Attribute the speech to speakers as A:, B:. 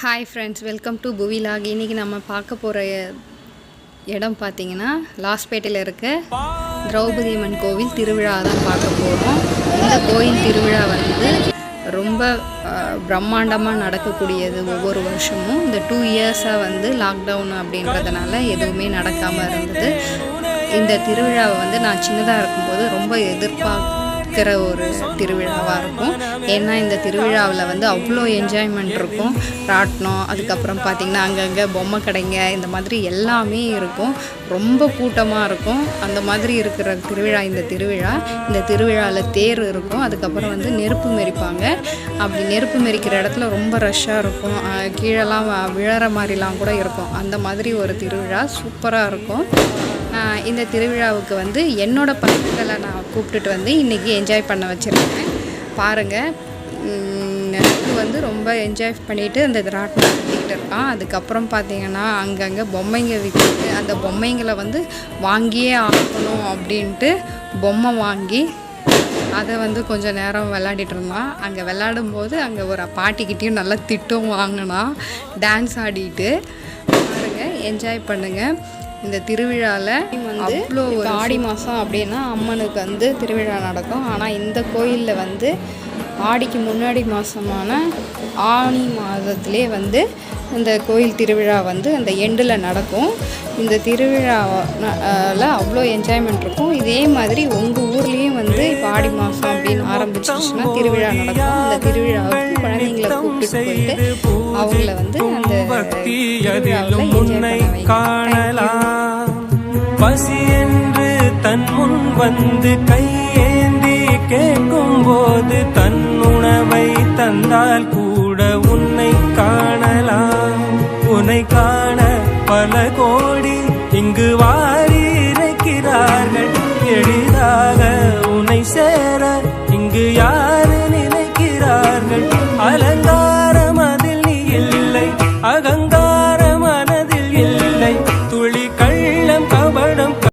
A: Hi friends welcome to புவிலாக் இன்றைக்கி நம்ம பார்க்க போகிற இடம் பார்த்தீங்கன்னா லாஸ்பேட்டையில் இருக்க. திரௌபதி அம்மன் கோவில் திருவிழா தான் பார்க்க போகிறோம் இந்த கோயில் திருவிழா வந்து ரொம்ப பிரம்மாண்டமாக நடக்கக்கூடியது ஒவ்வொரு வருஷமும். இந்த டூ இயர்ஸாக வந்து லாக்டவுன் அப்படின்றதுனால எதுவுமே நடக்காமல் இருந்தது. இந்த திருவிழாவை வந்து நான் சின்னதாக இருக்கும்போது ரொம்ப எதிர்பார்க்குற ஒரு திருவிழாவாக இருக்கும். ஏன்னா இந்த திருவிழாவில் வந்து அவ்வளோ என்ஜாய்மெண்ட் இருக்கும். ராட்டினம் அதுக்கப்புறம் பார்த்திங்கன்னா அங்கங்கே பொம்மை கடைங்க இந்த மாதிரி எல்லாமே இருக்கும். ரொம்ப கூட்டமாக இருக்கும். அந்த மாதிரி இருக்கிற திருவிழா இந்த திருவிழா இந்த திருவிழாவில் தேர் இருக்கும். அதுக்கப்புறம் வந்து நெருப்பு மெரிப்பாங்க அப்படி நெருப்பு மெரிக்கிற இடத்துல ரொம்ப ரஷ்ஷாக இருக்கும். கீழெல்லாம் வ- விழற மாதிரிலாம் கூட இருக்கும். அந்த மாதிரி ஒரு திருவிழா சூப்பராக இருக்கும். இந்த திருவிழாவுக்கு வந்து என்னோடய பசங்களை நான் கூப்பிட்டுட்டு வந்து இன்றைக்கி என்ஜாய் பண்ண வச்சுருக்கேன். பாருங்கள் இது வந்து ரொம்ப என்ஜாய் பண்ணிவிட்டு அந்த ராட்டினம் சுற்றிக்கிட்டு இருக்கான். அதுக்கப்புறம் பார்த்தீங்கன்னா அங்கங்கே பொம்மைங்க விற்கிது அந்த பொம்மைங்களை வந்து வாங்கியே ஆகணும் அப்படின்ட்டு பொம்மை வாங்கி அதை வந்து கொஞ்சம் நேரம் விளையாடிட்டு இருந்தான். அங்கே விளையாடும்போது அங்கே ஒரு பாட்டிக்கிட்டேயும் நல்லா திட்டம் வாங்கினான். டான்ஸ் ஆடிட்டு என்ஜாய் பண்ணுங்க. இந்த திருவிழாவில் வந்து ஆடி மாதம் அப்படின்னா அம்மனுக்கு வந்து திருவிழா நடக்கும். ஆனால் இந்த கோயிலில் வந்து ஆடிக்கு முன்னாடி மாதமான ஆனி மாதத்திலே வந்து இந்த கோயில் திருவிழா வந்து அந்த எண்டில் நடக்கும். இந்த திருவிழாவில் அவ்வளோ என்ஜாய்மெண்ட் இருக்கும். இதே மாதிரி உங்கள் ஊர்லேயும் வந்து இப்போ ஆடி மாதம் அப்படின்னு ஆரம்பிச்சிருச்சுன்னா திருவிழா நடக்கும். அந்த திருவிழாவுக்கு குழந்தைங்களை கூப்பிட்டு போயிட்டு அவங்கள வந்து
B: பக்தி அதிலும் உன்னை காணலாம். பசி என்று தன் முன் வந்து கையேந்தி கேட்கும் போது தன் உணவை தந்தால் கூட உன்னை காணலாம். உன்னை காண பல கோடி இங்கு வாரி இறைக்கிறார்கள் எளிதாக உன்னை சேர இங்கு யார்